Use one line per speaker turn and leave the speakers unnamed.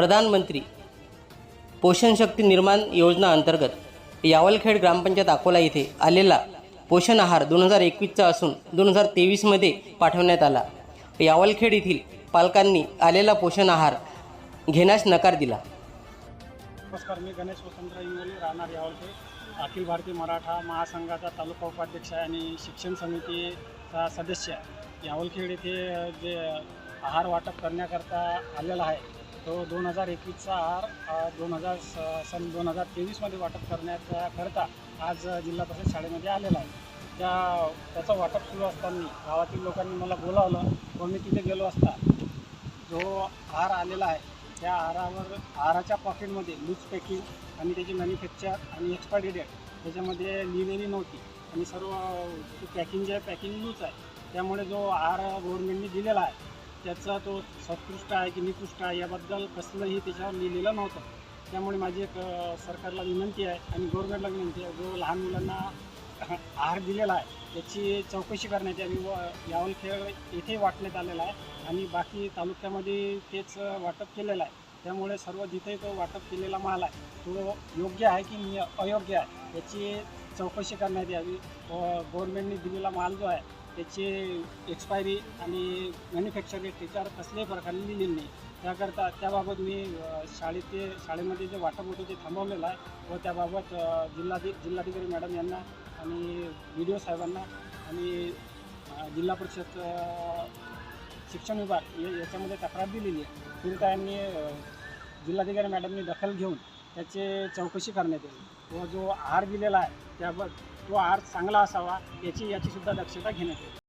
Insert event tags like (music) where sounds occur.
प्रधानमंत्री पोषण शक्ती निर्माण योजना अंतर्गत यावलखेड ग्रामपंचायत अकोला येथे आलेला पोषण आहार दोन हजार एकवीसचा असून दोन हजार तेवीसमध्ये पाठवण्यात आला. यावलखेड येथील पालकांनी आलेला पोषण आहार घेण्यास नकार दिला.
नमस्कार मी गणेश वसंतराव इंगोली राहणार यावलखेड. अखिल भारतीय मराठा महासंघाचा तालुका उपाध्यक्ष आहे आणि शिक्षण समितीचा सदस्य आहे. यावलखेड येथे जे आहार वाटप करण्याकरता आलेला आहे तो दोन हजार एकवीसचा आहार दोन हजार स सन दोन हजार तेवीसमध्ये वाटप करण्याकरता आज जिल्हा परिषद शाळेमध्ये आलेला आहे. त्या त्याचं वाटप सुरू असताना गावातील लोकांनी मला बोलावलं व मी तिथे गेलो असता. जो आहार आलेला आहे त्या आहारावर आहाराच्या पॉकेटमध्ये लूज पॅकिंग आणि त्याची मॅन्युफॅक्चर आणि एक्सपायरी डेट त्याच्यामध्ये लिहिलेली नव्हती. आणि सर्व पॅकिंग जे आहे पॅकिंग लूज आहे त्यामुळे जो आहार गव्हर्नमेंटने दिलेला आहे त्याचा तो सत्कृष्ट आहे की निकृष्ट आहे याबद्दल कसलंही त्याच्यावर लिहिलेलं नव्हतं. त्यामुळे माझी एक सरकारला विनंती आहे आणि गव्हर्नमेंटला विनंती आहे. जो लहान मुलांना (coughs) आहार दिलेला आहे त्याची चौकशी करण्यात यावी व यावल खेळ येथे वाटण्यात आलेला आहे आणि बाकी तालुक्यामध्ये तेच वाटप केलेलं आहे. त्यामुळे सर्व जिथे तो वाटप केलेला माल आहे तो योग्य आहे की नि अयोग्य आहे याची चौकशी करण्यात यावी व गव्हर्नमेंटने दिलेला माल जो आहे त्याची एक्सपायरी आणि मॅन्युफॅक्चर डेट त्याच्यावर कसल्याही प्रकारे लिहिलेली नाही. त्याकरता त्याबाबत मी अ, शाळेत शाळेमध्ये जे वाटप होतं ते थांबवलेलं आहे व त्याबाबत जिल्हाधि जिल्हाधिकारी मॅडम यांना आणि बी डी ओ साहेबांना आणि जिल्हा परिषद शिक्षण विभाग याच्यामध्ये तक्रार दिलेली आहे. तरी यांनी जिल्हाधिकारी मॅडमनी दखल घेऊन त्याचे चौकशी करण्यात येईल. व जो आहार दिलेला आहे त्या तो आहार चांगला असावा याची याचीसुद्धा दक्षता घेण्यात येईल.